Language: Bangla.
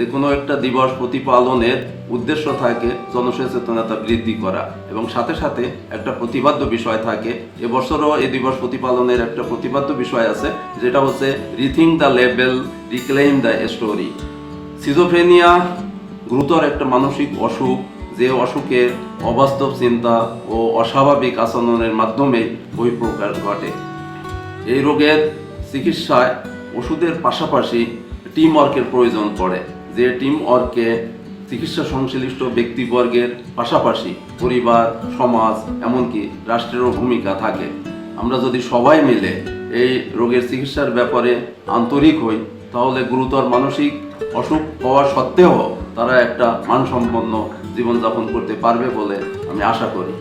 যে কোনো একটা দিবস প্রতিপালনের উদ্দেশ্য থাকে জনসচেতনতা বৃদ্ধি করা এবং সাথে সাথে একটা প্রতিবাদ্য বিষয় থাকে। এবছরও এই দিবস প্রতিপালনের একটা প্রতিবাদ্য বিষয় আছে, যেটা হচ্ছে rethink the level reclaim the story schizophrenia গুরুতর একটা মানসিক অসুখ, যে অসুখের অবাস্তব চিন্তা ও অস্বাভাবিক আচরণের মাধ্যমে বহিঃপ্রকাশ ঘটে। এই রোগের চিকিৎসায় ওষুধের পাশাপাশি টিম ওয়ার্কের প্রয়োজন পড়ে। যে টিম ওয়ার্কে চিকিৎসা সংশ্লিষ্ট ব্যক্তিবর্গের পাশাপাশি পরিবার, সমাজ, এমনকি রাষ্ট্রেরও ভূমিকা থাকে। আমরা যদি সবাই মিলে এই রোগের চিকিৎসার ব্যাপারে আন্তরিক হই, তাহলে গুরুতর মানসিক অসুখ হওয়া সত্ত্বেও তারা একটা মানসম্পন্ন জীবনযাপন করতে পারবে বলে আমি আশা করি।